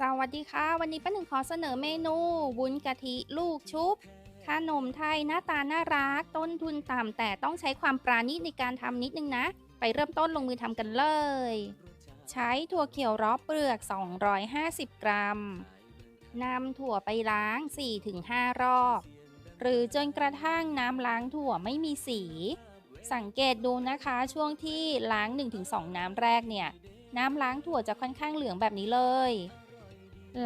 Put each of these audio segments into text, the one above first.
สวัสดีค่ะ วันนี้ป้าหนึ่งขอเสนอเมนูวุ้นกะทิลูกชุบ ขนมไทยหน้าตาน่ารัก ต้นทุนต่ำแต่ต้องใช้ความปราณีตในการทำนิดนึงนะ ไปเริ่มต้นลงมือทำกันเลย ใช้ถั่วเขียวรอบเปลือก 250 กรัมนำถั่วไปล้าง 4-5 รอบ หรือจนกระทั่งน้ำล้างถั่วไม่มีสี สังเกตดูนะคะช่วงที่ล้าง 1-2 น้ำแรกเนี่ย น้ำล้างถั่วจะค่อนข้างเหลืองแบบนี้เลย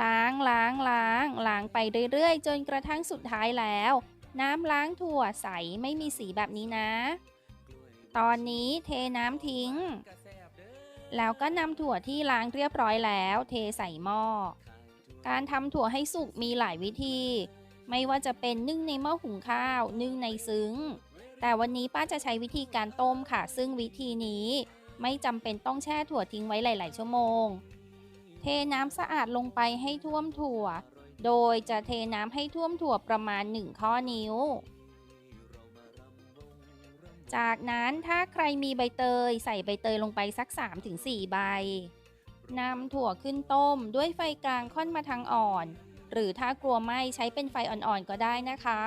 ล้างล้างล้างล้างไปเรื่อยๆ จนกระทั่งสุดท้ายแล้ว น้ำล้างถั่วใสไม่มีสีแบบนี้นะ ตอนนี้เทน้ำทิ้ง แล้วก็นำถั่วที่ล้างเรียบร้อยแล้ว เทใส่หม้อ การทำถั่วให้สุกมีหลายวิธี ไม่ว่าจะเป็นนึ่งในหม้อหุงข้าว นึ่งในซึ้ง แต่วันนี้ป้าจะใช้วิธีการต้มค่ะ ซึ่งวิธีนี้ ไม่จำเป็นต้องแช่ถั่วทิ้งไว้หลาย ๆ ชั่วโมง ทน้ำสะอาดลงไปให้ท่วมถั่ว โดยจะเทน้ำให้ท่วมถั่วประมาณ 1 ข้อนิ้ว จากนั้นถ้าใครมีใบเตยใส่ใบเตยลงไปสัก 3-4 ใบนำถั่วขึ้นต้มด้วยไฟกลางค่อนมาทางอ่อน หรือถ้ากลัวไหม้ใช้เป็นไฟอ่อนๆก็ได้นะคะ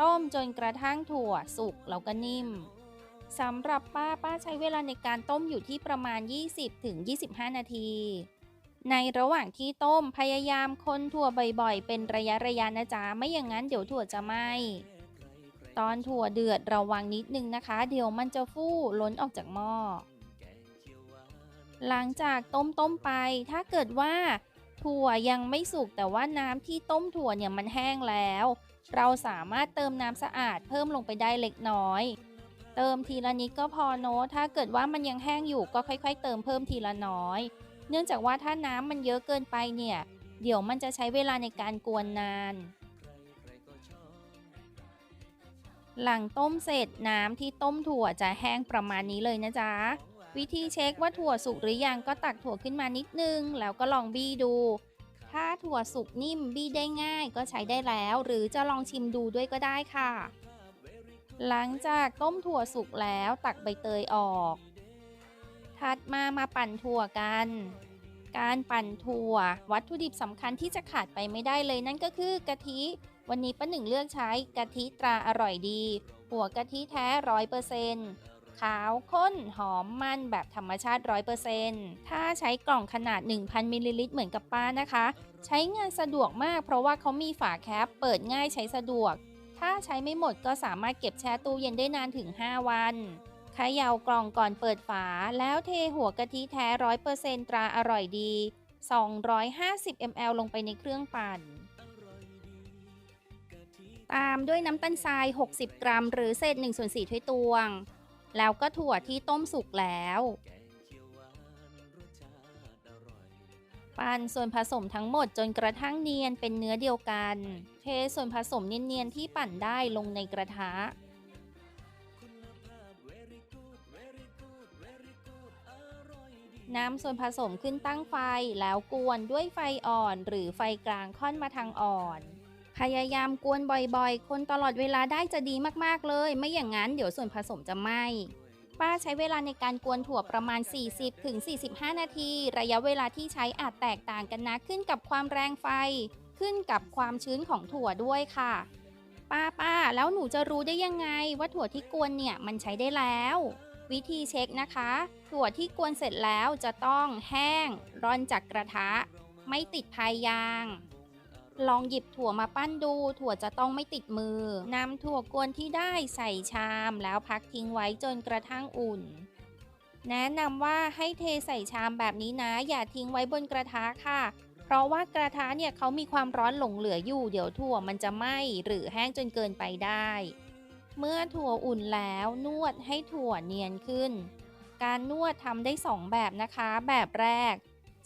ต้มจนกระทั่งถั่วสุกแล้วก็นิ่มสำหรับป้าป้าใช้เวลาในการต้มอยู่ที่ประมาณ 20-25 นาที ในระหว่างที่ต้มพยายามคนถั่วบ่อยๆ เป็นระยะระยะนะจ๊ะไม่อย่างนั้นเดี๋ยวถั่วจะไหม้ตอนถั่วเดือดระวังนิดนึงนะคะ เดี๋ยวมันจะฟู่ล้นออกจากหม้อหลังจากต้มต้มไป ถ้าเกิดว่า ถั่วยังไม่สุกแต่ว่าน้ำที่ต้มถั่วเนี่ยมันแห้งแล้ว เราสามารถเติมน้ำสะอาดเพิ่มลงไปได้เล็กน้อย เติมทีละนิดก็พอโน้ถ้าเกิดว่ามันยังแห้งอยู่ก็ค่อย ๆ เติมเพิ่มทีละน้อย เนื่องจากว่าถ้าน้ำมันเยอะเกินไปเนี่ย เดี๋ยวมันจะใช้เวลาในการกวนนาน หลังต้มเสร็จน้ำที่ต้มถั่วจะแห้งประมาณนี้เลยนะจ๊ะ วิธีเช็คว่าถั่วสุกหรือยังก็ตักถั่วขึ้นมานิดนึง แล้วก็ลองบี้ดู ถ้าถั่วสุกนิ่มบี้ได้ง่ายก็ใช้ได้แล้ว หรือจะลองชิมดูด้วยก็ได้ค่ะ หลังจากต้มถั่วสุกแล้วตักใบเตยออก ถัดมามาปั่นถั่วกัน การปั่นถั่ว วัตถุดิบสำคัญที่จะขาดไปไม่ได้เลยนั่นก็คือกะทิ วันนี้ป้าหนึ่งเลือกใช้กะทิตราอร่อยดี หัวกะทิแท้ร้อยเปอร์เซนต์ขาวข้นหอมมันแบบธรรมชาติร้อยเปอร์เซนต์ถ้าใช้กล่องขนาด 1,000มิลลิลิตรเหมือนกับป้านะคะ ใช้งานสะดวกมากเพราะว่าเขามีฝาแคปเปิดง่ายใช้สะดวก ถ้าใช้ไม่หมดก็สามารถเก็บแช่ตู้เย็นได้นานถึง 5 วัน ขย่ากล่องก่อนเปิดฝา แล้วเทหัวกะทิแท้ร้อยเปอร์เซนตราอร่อยดี 250 ml ลงไปในเครื่องปั่น ตามด้วยน้ำตาลทราย 60 กรัม หรือเศษ1ส่วน4ถ้วยตวง แล้วก็ถั่วที่ต้มสุกแล้วปั่นส่วนผสมทั้งหมดจนกระทั่งเนียนเป็นเนื้อเดียวกัน เทส่วนผสมเนียนๆที่ปั่นได้ลงในกระทะ นำส่วนผสมขึ้นตั้งไฟแล้วกวนด้วยไฟอ่อน หรือไฟกลางค่อนมาทางอ่อน พยายามกวนบ่อยๆ คนตลอดเวลาได้จะดีมากๆเลย ไม่อย่างนั้นเดี๋ยวส่วนผสมจะไหม้ป้าใช้เวลาในการกวนถั่วประมาณ 40-45 นาที ระยะเวลาที่ใช้อาจแตกต่างกันนะขึ้นกับความแรงไฟ ขึ้นกับความชื้นของถั่วด้วยค่ะ ป้าป้าแล้วหนูจะรู้ได้ยังไงว่าถั่วที่กวนเนี่ยมันใช้ได้แล้ว วิธีเช็คนะคะ ถั่วที่กวนเสร็จแล้วจะต้องแห้งร่อนจากกระทะ ไม่ติดพายยาง ลองหยิบถั่วมาปั้นดู ถั่วจะต้องไม่ติดมือนำถั่วกวนที่ได้ใส่ชามแล้วพักทิ้งไว้จนกระทั่งอุ่น แนะนำว่าให้เทใส่ชามแบบนี้นะ อย่าทิ้งไว้บนกระทะค่ะ เพราะว่ากระทะเนี่ยเขามีความร้อนหลงเหลืออยู่ เดี๋ยวถั่วมันจะไหม้หรือแห้งจนเกินไปได้ เมื่อถั่วอุ่นแล้วนวดให้ถั่วเนียนขึ้น การนวดทำได้ 2 แบบนะคะ แบบแรก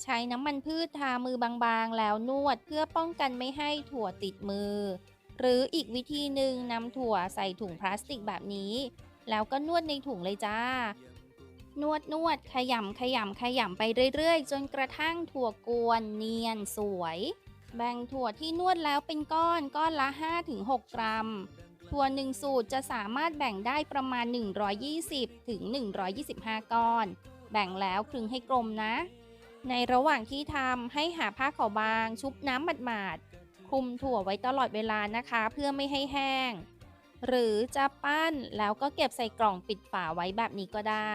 ใช้น้ำมันพืชทามือบางๆ แล้วนวดเพื่อป้องกันไม่ให้ถั่วติดมือ หรืออีกวิธีหนึ่งนำถั่วใส่ถุงพลาสติกแบบนี้ แล้วก็นวดในถุงเลยจ้านวดนวดขยำขยำขยำไปเรื่อยๆ จนกระทั่งถั่วกวนเนียนสวย แบ่งถั่วที่นวดแล้วเป็นก้อนก้อนละ 5-6 กรัม ถั่วหนึ่งสูตรจะสามารถแบ่งได้ประมาณ 120 ถึง 125 ก้อน แบ่งแล้วคลึงให้กลมนะ ในระหว่างที่ทำให้หาผ้าขาวบาง ชุบน้ำหมาดๆคลุมถั่วไว้ตลอดเวลานะคะ เพื่อไม่ให้แห้ง หรือจะปั้นแล้วก็เก็บใส่กล่องปิดฝาไว้แบบนี้ก็ได้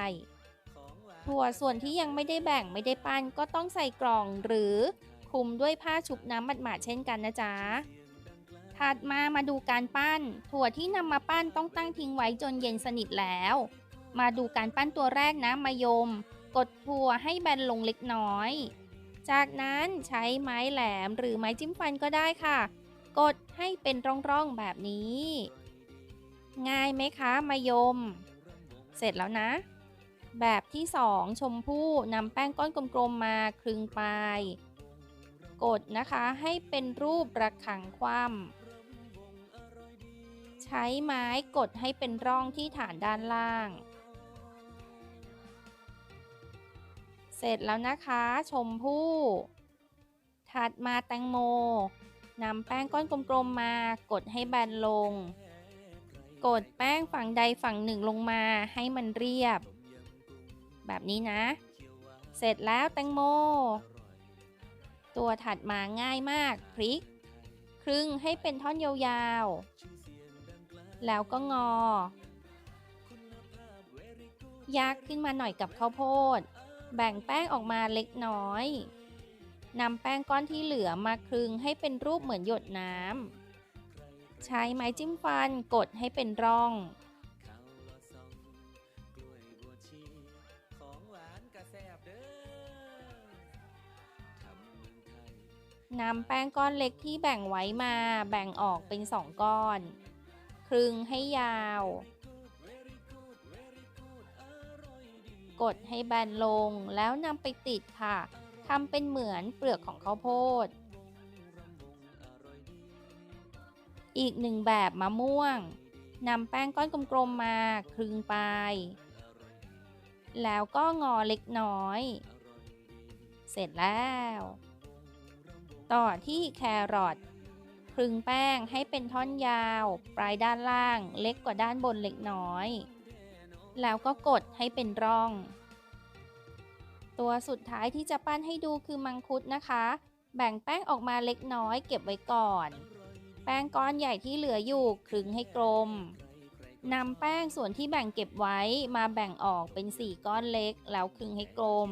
ถั่วส่วนที่ยังไม่ได้แบ่งไม่ได้ปั้นก็ต้องใส่กล่องหรือคลุมด้วยผ้าชุบน้ำหมาดๆเช่นกันนะจ๊ะ ถัดมามาดูการปั้น ถั่วที่นำมาปั้นต้องตั้งทิ้งไว้จนเย็นสนิทแล้ว มาดูการปั้นตัวแรกนะมายม กดถั่วให้แบนลงเล็กน้อย จากนั้นใช้ไม้แหลมหรือไม้จิ้มฟันก็ได้ค่ะ กดให้เป็นร่องๆแบบนี้ ง่ายไหมคะมายม เสร็จแล้วนะ แบบที่2ชมพู่นำแป้งก้อนกลมๆมาคลึงปลายกดนะคะให้เป็นรูประขังคว่ำ ใช้ไม้กดให้เป็นร่องที่ฐานด้านล่าง เสร็จแล้วนะคะ ชมพู่ ถัดมาแตงโมนำแป้งก้อนกลมๆมากดให้แบนลง กดแป้งฝั่งใดฝั่งหนึ่งลงมาให้มันเรียบ แบบนี้นะ เสร็จแล้วแตงโม ตัวถัดมาง่ายมากพลิก ครึ่งให้เป็นท่อนยาวๆ แล้วก็งอ ยักขึ้นมาหน่อยกับข้าวโพด แบ่งแป้งออกมาเล็กน้อยนำแป้งก้อนที่เหลือมาคลึงให้เป็นรูปเหมือนหยดน้ำ ใช้ไม้จิ้มฟันกดให้เป็นร่อง นำแป้งก้อนเล็กที่แบ่งไว้มาแบ่งออกเป็นสองก้อน คลึงให้ยาว กดให้แบนลงแล้วนำไปติดค่ะทำเป็นเหมือนเปลือกของข้าวโพด อีกหนึ่งแบบมะม่วงนำแป้งก้อนกลมๆมาคลึงไป แล้วก็งอเล็กน้อย เสร็จแล้ว ต่อที่แครอท คลึงแป้งให้เป็นท่อนยาว ปลายด้านล่างเล็กกว่าด้านบนเล็กน้อย แล้วก็กดให้เป็นร่อง ตัวสุดท้ายที่จะปั้นให้ดูคือมังคุดนะคะ แบ่งแป้งออกมาเล็กน้อยเก็บไว้ก่อน แป้งก้อนใหญ่ที่เหลืออยู่คลึงให้กลมนำแป้งส่วนที่แบ่งเก็บไว้มาแบ่งออกเป็นสี่ก้อนเล็ก แล้วคลึงให้กลม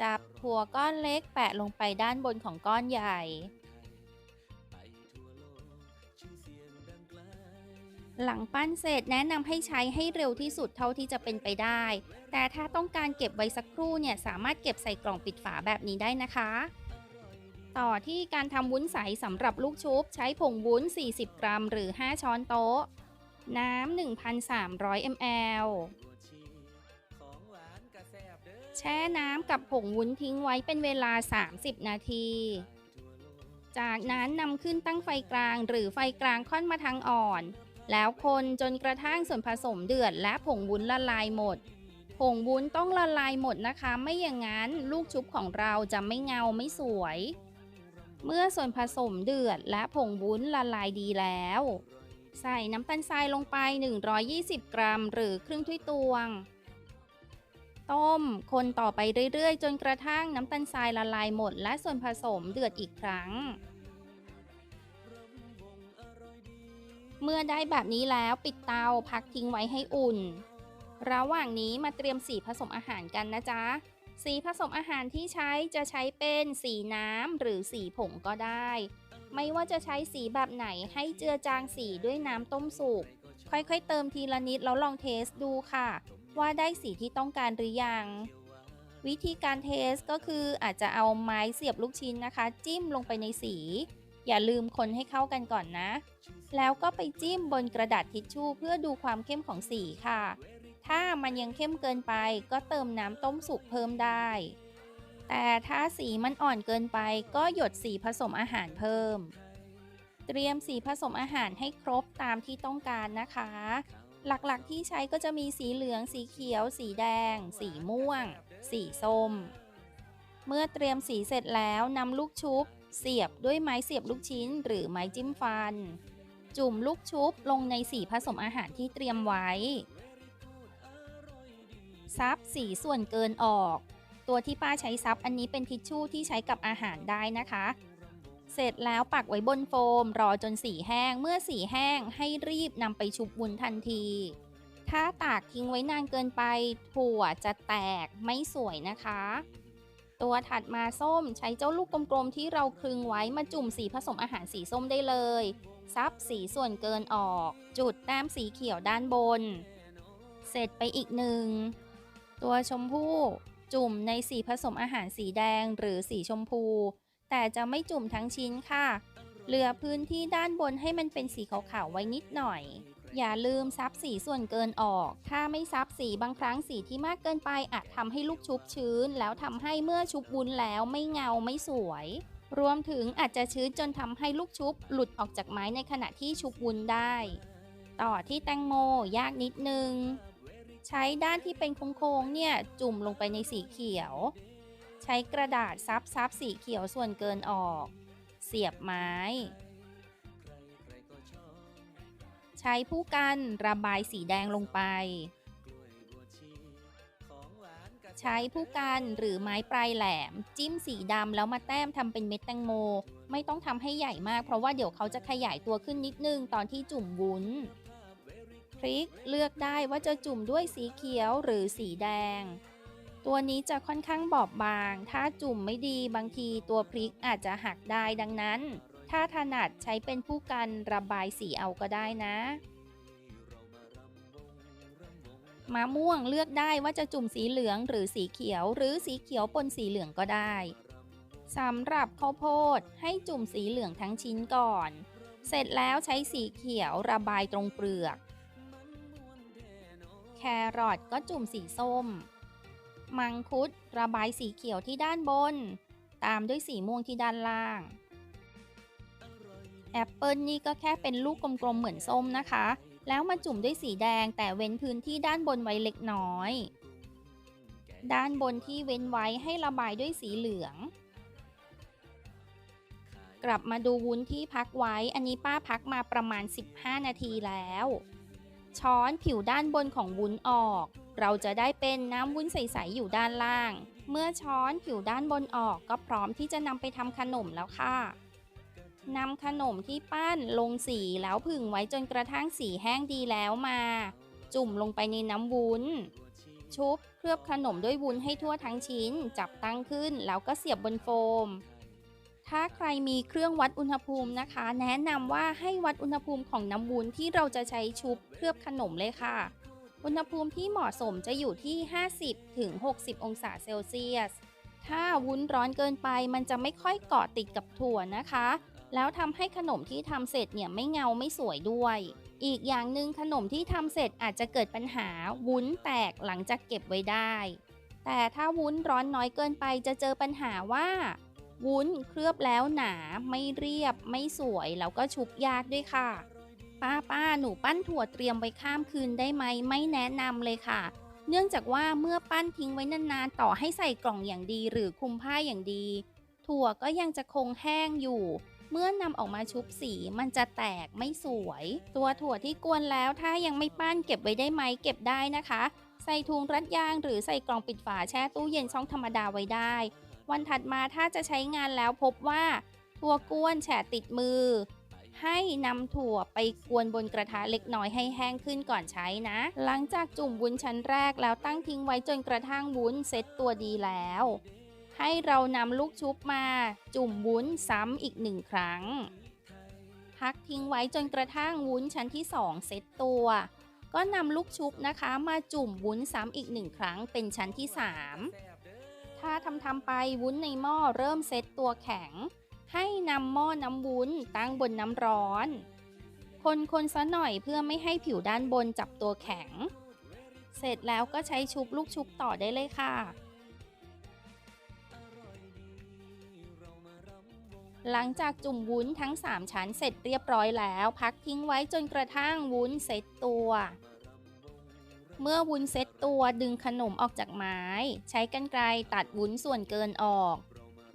จับถั่วก้อนเล็กแปะลงไปด้านบนของก้อนใหญ่ หลังปั้นเสร็จแนะนำให้ใช้ให้เร็วที่สุดเท่าที่จะเป็นไปได้ แต่ถ้าต้องการเก็บไว้สักครู่เนี่ยสามารถเก็บใส่กล่องปิดฝาแบบนี้ได้นะคะ ต่อที่การทำวุ้นใสสำหรับลูกชุบ ใช้ผงวุ้น 40 กรัม หรือ 5 ช้อนโต๊ะ น้ำ 1,300 ml แช่น้ำกับผงวุ้นทิ้งไว้เป็นเวลา 30 นาทีจากนั้นนำขึ้นตั้งไฟกลางหรือไฟกลางค่อนมาทางอ่อน แล้วคนจนกระทั่งส่วนผสมเดือดและผงวุ้นละลายหมด ผงวุ้นต้องละลายหมดนะคะ ไม่อย่างนั้นลูกชุบของเราจะไม่เงาไม่สวย เมื่อส่วนผสมเดือดและผงวุ้นละลายดีแล้ว ใส่น้ำตาลทรายลงไป 120 กรัม หรือครึ่งถ้วยตวง ต้ม คนต่อไปเรื่อยๆ จนกระทั่งน้ำตาลทรายละลายหมด และส่วนผสมเดือดอีกครั้ง เมื่อได้แบบนี้แล้วปิดเตาพักทิ้งไว้ให้อุ่น ระหว่างนี้มาเตรียมสีผสมอาหารกันนะจ๊ะ สีผสมอาหารที่ใช้จะใช้เป็นสีน้ำหรือสีผงก็ได้ ไม่ว่าจะใช้สีแบบไหนให้เจือจางสีด้วยน้ำต้มสุก ค่อยๆเติมทีละนิดแล้วลองเทสดูค่ะ ว่าได้สีที่ต้องการหรือยัง วิธีการเทสก็คืออาจจะเอาไม้เสียบลูกชิ้นนะคะ จิ้มลงไปในสี อย่าลืมคนให้เข้ากันก่อนนะ แล้วก็ไปจิ้มบนกระดาษทิชชู่เพื่อดูความเข้มของสีค่ะ ถ้ามันยังเข้มเกินไปก็เติมน้ำต้มสุกเพิ่มได้ แต่ถ้าสีมันอ่อนเกินไปก็หยดสีผสมอาหารเพิ่ม เตรียมสีผสมอาหารให้ครบตามที่ต้องการนะคะ หลักๆที่ใช้ก็จะมีสีเหลือง สีเขียว สีแดง สีม่วง สีส้ม เมื่อเตรียมสีเสร็จแล้วนำลูกชุบ เสียบด้วยไม้เสียบลูกชิ้น หรือไม้จิ้มฟัน จุ่มลูกชุบลงในสีผสมอาหารที่เตรียมไว้ ซับสีส่วนเกินออก ตัวที่ป้าใช้ซับอันนี้เป็นทิชชู่ที่ใช้กับอาหารได้นะคะ เสร็จแล้วปักไว้บนโฟม รอจนสีแห้ง เมื่อสีแห้งให้รีบนำไปชุบวุ้นทันที ถ้าตากทิ้งไว้นานเกินไป ถั่วจะแตกไม่สวยนะคะตัวถัดมาส้มใช้เจ้าลูกกลมๆที่เราคลึงไว้มาจุ่มสีผสมอาหารสีส้มได้เลย ซับสีส่วนเกินออก จุดแต้มสีเขียวด้านบน เสร็จไปอีกหนึ่ง ตัวชมพู่จุ่มในสีผสมอาหารสีแดงหรือสีชมพู แต่จะไม่จุ่มทั้งชิ้นค่ะ เหลือพื้นที่ด้านบนให้มันเป็นสีขาวๆไว้นิดหน่อย อย่าลืมซับสีส่วนเกินออก ถ้าไม่ซับสีบางครั้งสีที่มากเกินไปอาจทำให้ลูกชุบชื้น แล้วทำให้เมื่อชุบวุ้นแล้วไม่เงาไม่สวย รวมถึงอาจจะชื้นจนทำให้ลูกชุบหลุดออกจากไม้ในขณะที่ชุบวุ้นได้ ต่อที่แตงโมยากนิดนึง ใช้ด้านที่เป็นโค้งๆเนี่ยจุ่มลงไปในสีเขียว ใช้กระดาษซับซับสีเขียวส่วนเกินออก เสียบไม้ ใช้ผู้กันระบายสีแดงลงไป ใช้ผู้กันหรือไม้ปลายแหลม จิ้มสีดำแล้วมาแต้มทำเป็นเม็ดแตงโม ไม่ต้องทำให้ใหญ่มาก เพราะว่าเดี๋ยวเขาจะขยายตัวขึ้นนิดนึงตอนที่จุ่มวุ้นพริกเลือกได้ว่าจะจุ่มด้วยสีเขียวหรือสีแดง ตัวนี้จะค่อนข้างบอบบาง ถ้าจุ่มไม่ดีบางทีตัวพริกอาจจะหักได้ดังนั้น ถ้าถนัดใช้เป็นผู้กันระบายสีเอาก็ได้นะ มะม่วงเลือกได้ว่าจะจุ่มสีเหลืองหรือสีเขียว หรือสีเขียวปนสีเหลืองก็ได้สำหรับข้าวโพดให้จุ่มสีเหลืองทั้งชิ้นก่อน เสร็จแล้วใช้สีเขียวระบายตรงเปลือก แครอทก็จุ่มสีส้ม มังคุดระบายสีเขียวที่ด้านบน ตามด้วยสีม่วงที่ด้านล่างแอปเปิลนี่ก็แค่เป็นลูกกลมๆเหมือนส้มนะคะ แล้วมาจุ่มด้วยสีแดงแต่เว้นพื้นที่ด้านบนไว้เล็กน้อย ด้านบนที่เว้นไว้ให้ระบายด้วยสีเหลือง กลับมาดูวุ้นที่พักไว้ อันนี้ป้าพักมาประมาณ 15 นาทีแล้ว ช้อนผิวด้านบนของวุ้นออก เราจะได้เป็นน้ำวุ้นใสๆอยู่ด้านล่าง เมื่อช้อนผิวด้านบนออกก็พร้อมที่จะนำไปทำขนมแล้วค่ะ นำขนมที่ปั้นลงสีแล้วผึ่งไว้จนกระทั่งสีแห้งดีแล้วมา จุ่มลงไปในน้ำวุ้น ชุบเคลือบขนมด้วยวุ้นให้ทั่วทั้งชิ้น จับตั้งขึ้นแล้วก็เสียบบนโฟม ถ้าใครมีเครื่องวัดอุณหภูมินะคะ แนะนำว่าให้วัดอุณหภูมิของน้ำวุ้นที่เราจะใช้ชุบเคลือบขนมเลยค่ะ อุณหภูมิที่เหมาะสมจะอยู่ที่ 50ถึง60องศาเซลเซียสถ้าวุ้นร้อนเกินไปมันจะไม่ค่อยเกาะติดกับถั่วนะคะ แล้วทำให้ขนมที่ทำเสร็จเนี่ยไม่เงาไม่สวยด้วย อีกอย่างหนึ่งขนมที่ทำเสร็จอาจจะเกิดปัญหาวุ้นแตกหลังจากเก็บไว้ได้ แต่ถ้าวุ้นร้อนน้อยเกินไปจะเจอปัญหาว่า วุ้นเคลือบแล้วหนาไม่เรียบ ไม่สวยแล้วก็ชุบยากด้วยค่ะ ป้าป้าหนูปั้นถั่วเตรียมไว้ข้ามคืนได้ไหมไม่แนะนำเลยค่ะเนื่องจากว่าเมื่อปั้นทิ้งไว้นานๆ ต่อให้ใส่กล่องอย่างดีหรือคลุมผ้าอย่างดี ถั่วก็ยังจะคงแห้งอยู่ เมื่อนำออกมาชุบสีมันจะแตกไม่สวย ตัวถั่วที่กวนแล้วถ้ายังไม่ปั้นเก็บไว้ได้ไหมเก็บได้นะคะ ใส่ถุงรัดยางหรือใส่กล่องปิดฝาแช่ตู้เย็นช่องธรรมดาไว้ได้ วันถัดมาถ้าจะใช้งานแล้วพบว่า ถั่วกวนแฉะติดมือ ให้นำถั่วไปกวนบนกระทะเล็กน้อยให้แห้งขึ้นก่อนใช้นะ หลังจากจุ่มวุ้นชั้นแรกแล้วตั้งทิ้งไว้จนกระทั่งวุ้นเซ็ตตัวดีแล้ว ให้เรานำลูกชุบมาจุ่มวุ้นซ้ำอีกหนึ่งครั้ง พักทิ้งไว้จนกระทั่งวุ้นชั้นที่ 2 เซตตัว ก็นำลูกชุบนะคะมาจุ่มวุ้นซ้ำอีกหนึ่งครั้งเป็นชั้นที่ 3 ถ้าทำทำไปวุ้นในหม้อเริ่มเซตตัวแข็ง ให้นำหม้อน้ำวุ้นตั้งบนน้ำร้อน คนคนซะหน่อยเพื่อไม่ให้ผิวด้านบนจับตัวแข็ง เสร็จแล้วก็ใช้ชุบลูกชุบต่อได้เลยค่ะ หลังจากจุ่มวุ้นทั้ง 3 ชั้นเสร็จเรียบร้อยแล้ว พักทิ้งไว้จนกระทั่งวุ้นเซ็ตตัว เมื่อวุ้นเซ็ตตัวดึงขนมออกจากไม้ ใช้กรรไกรตัดวุ้นส่วนเกินออก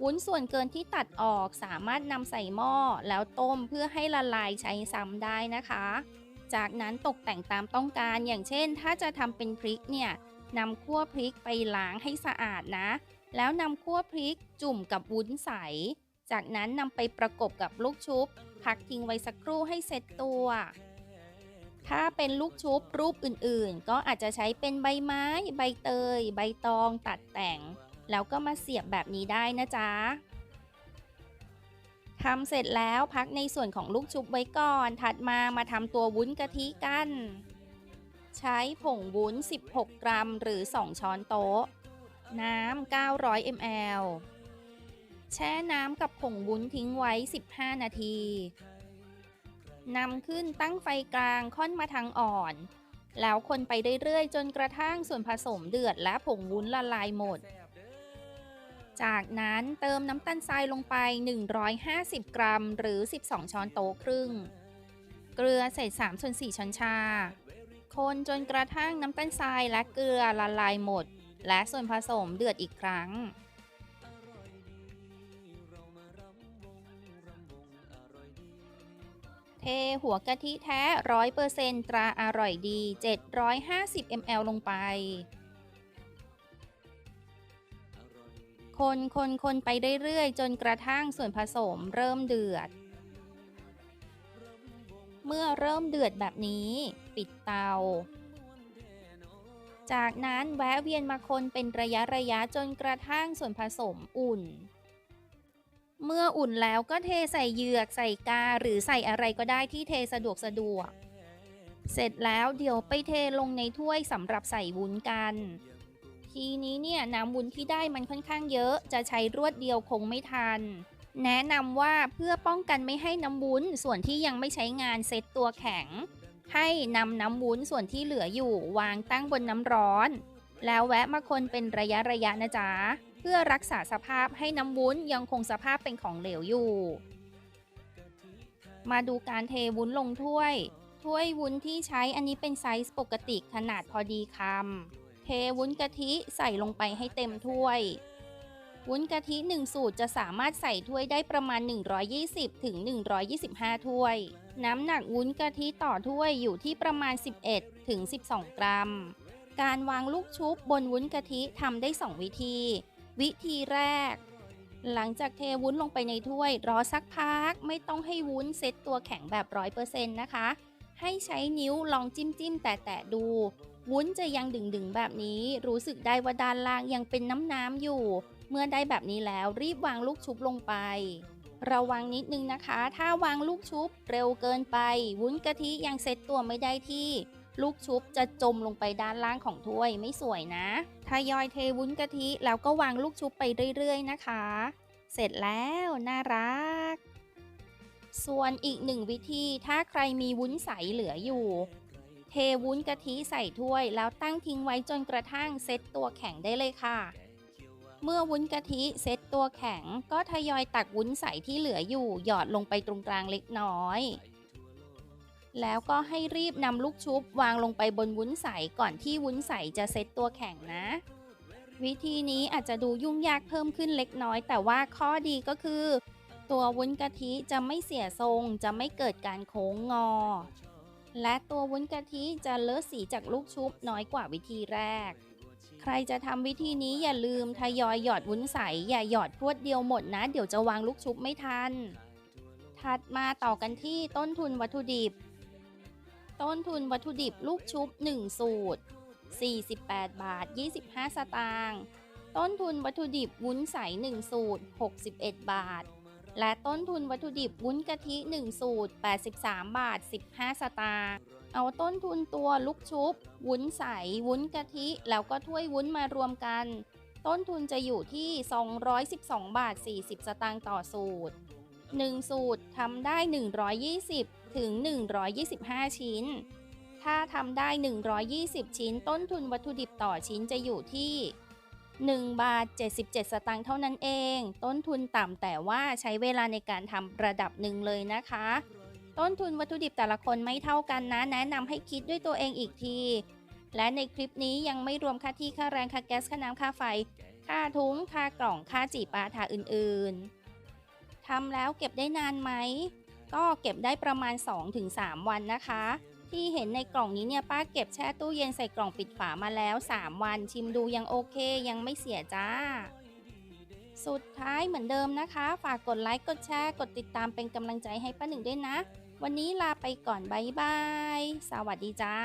วุ้นส่วนเกินที่ตัดออกสามารถนำใส่หม้อแล้วต้มเพื่อให้ละลายใช้ซ้ำได้นะคะ จากนั้นตกแต่งตามต้องการอย่างเช่น ถ้าจะทำเป็นพริกเนี่ยนำคั่วพริกไปล้างให้สะอาดนะ แล้วนำคั่วพริกจุ่มกับวุ้นใส จากนั้นนำไปประกบกับลูกชุบ พักทิ้งไว้สักครู่ให้เสร็จตัว ถ้าเป็นลูกชุบรูปอื่นๆ ก็อาจจะใช้เป็นใบไม้ ใบเตย ใบตองตัดแต่ง แล้วก็มาเสียบแบบนี้ได้นะจ๊ะทำเสร็จแล้วพักในส่วนของลูกชุบไว้ก่อน ถัดมามาทำตัววุ้นกะทิกัน ใช้ผงวุ้น 16 กรัมหรือ 2 ช้อนโต๊ะ น้ำ 900 ml แช่น้ำกับผงวุ้นทิ้งไว้ 15 นาทีนำขึ้นตั้งไฟกลางค่อนมาทางอ่อน แล้วคนไปเรื่อยๆ จนกระทั่งส่วนผสมเดือดและผงวุ้นละลายหมด จากนั้นเติมน้ำตาลทรายลงไป 150 กรัม หรือ 12 ช้อนโต๊ะครึ่ง เกลือใส่3ส่วน4ช้อนชา คนจนกระทั่งน้ำตาลทรายและเกลือละลายหมด และส่วนผสมเดือดอีกครั้ง เทหัวกะทิแท้ร้อยเปอร์เซนตราอร่อยดี 750 ml ลงไป คนคนคนไปเรื่อยๆ จนกระทั่งส่วนผสมเริ่มเดือด เมื่อเริ่มเดือดแบบนี้ ปิดเตา จากนั้นแวะเวียนมาคนเป็นระยะระยะจนกระทั่งส่วนผสมอุ่น เมื่ออุ่นแล้วก็เทใส่เหยือกใส่กาหรือใส่อะไรก็ได้ที่เทสะดวกสะดวก เสร็จแล้วเดี๋ยวไปเทลงในถ้วยสำหรับใส่วุ้นกัน ทีนี้เนี่ยน้ำวุ้นที่ได้มันค่อนข้างเยอะ จะใช้รวดเดียวคงไม่ทัน แนะนำว่าเพื่อป้องกันไม่ให้น้ำวุ้นส่วนที่ยังไม่ใช้งานเซตตัวแข็ง ให้นำน้ำวุ้นส่วนที่เหลืออยู่วางตั้งบนน้ำร้อน แล้วแวะมาคนเป็นระยะระยะนะจ๊ะ พื่อรักษาสภาพให้น้ำวุ้นยังคงสภาพเป็นของเหลวอยู่ มาดูการเทวุ้นลงถ้วย ถ้วยวุ้นที่ใช้อันนี้เป็นไซส์ปกติขนาดพอดีคำเทวุ้นกะทิใส่ลงไปให้เต็มถ้วย วุ้นกะทิ 1 สูตรจะสามารถใส่ถ้วยได้ประมาณ 120ถึง125 ถ้วย น้ำหนักวุ้นกะทิต่อถ้วยอยู่ที่ประมาณ 11ถึง12 กรัม การวางลูกชุบบนวุ้นกะทิทำได้ 2 วิธี วิธีแรก หลังจากเทวุ้นลงไปในถ้วย รอสักพัก ไม่ต้องให้วุ้นเซ็ตตัวแข็งแบบ100%นะคะ ให้ใช้นิ้วลองจิ้มจิ้มแตะแตะดู วุ้นจะยังดึงๆแบบนี้ รู้สึกได้ว่าด้านล่างยังเป็นน้ำน้ำอยู่ เมื่อได้แบบนี้แล้วรีบวางลูกชุบลงไป ระวังนิดนึงนะคะ ถ้าวางลูกชุบเร็วเกินไป วุ้นกะทิยังเซ็ตตัวไม่ได้ที่ ลูกชุบจะจมลงไปด้านล่างของถ้วยไม่สวยนะทยอยเทวุ้นกะทิแล้วก็วางลูกชุบไปเรื่อยๆนะคะ เสร็จแล้วน่ารัก ส่วนอีกหนึ่งวิธีถ้าใครมีวุ้นใสเหลืออยู่ เทวุ้นกะทิใส่ถ้วย แล้วตั้งทิ้งไว้จนกระทั่งเซตตัวแข็งได้เลยค่ะเมื่อวุ้นกะทิเซตตัวแข็ง ก็ทยอยตักวุ้นใสที่เหลืออยู่ หยอดลงไปตรงกลางเล็กน้อย แล้วก็ให้รีบนำลูกชุบวางลงไปบนวุ้นใสก่อนที่วุ้นใสจะเซตตัวแข็งนะ วิธีนี้อาจจะดูยุ่งยากเพิ่มขึ้นเล็กน้อย แต่ว่าข้อดีก็คือ ตัววุ้นกะทิจะไม่เสียทรง จะไม่เกิดการโค้งงอ และตัววุ้นกะทิจะเลอะสีจากลูกชุบน้อยกว่าวิธีแรก ใครจะทำวิธีนี้อย่าลืมทยอยหยอดวุ้นใสอย่าหยอดพรวดเดียวหมดนะ เดี๋ยวจะวางลูกชุบไม่ทันถัดมาต่อกันที่ต้นทุนวัตถุดิบ ต้นทุนวัตถุดิบลูกชุบ 1 สูตร 48 บาท 25 สตางค์ต้นทุนวัตถุดิบวุ้นใส 1 สูตร 61 บาท และต้นทุนวัตถุดิบวุ้นกะทิ 1 สูตร 83 บาท 15 สตางค์เอาต้นทุนตัวลูกชุบ วุ้นใส วุ้นกะทิ แล้วก็ถ้วยวุ้นมารวมกัน ต้นทุนจะอยู่ที่ 212 บาท 40 สตางค์ต่อสูตร 1 สูตรทำได้ 120 ถึง 125 ชิ้น ถ้าทำได้ 120 ชิ้น ต้นทุนวัตถุดิบต่อชิ้นจะอยู่ที่ 1 บาท 77 สตางค์เท่านั้นเอง ต้นทุนต่ำแต่ว่าใช้เวลาในการทำระดับหนึ่งเลยนะคะ ต้นทุนวัตถุดิบแต่ละคนไม่เท่ากันนะ แนะนำให้คิดด้วยตัวเองอีกทีและในคลิปนี้ยังไม่รวมค่าที่ค่าแรงค่าแก๊สค่าน้ำค่าไฟ ค่าทุ้งค่ากล่องค่าจีปาถาอื่นๆทำแล้วเก็บได้นานไหม ก็เก็บได้ประมาณ 2-3 วันนะคะ ที่เห็นในกล่องนี้เนี่ยป้าเก็บแช่ตู้เย็นใส่กล่องปิดฝามาแล้ว 3 วัน ชิมดูยังโอเคยังไม่เสียจ้า สุดท้ายเหมือนเดิมนะคะ ฝากกดไลค์กดแชร์กดติดตามเป็นกำลังใจให้ป้าหนึ่งด้วยนะ วันนี้ลาไปก่อนบ๊ายบาย สวัสดีจ้า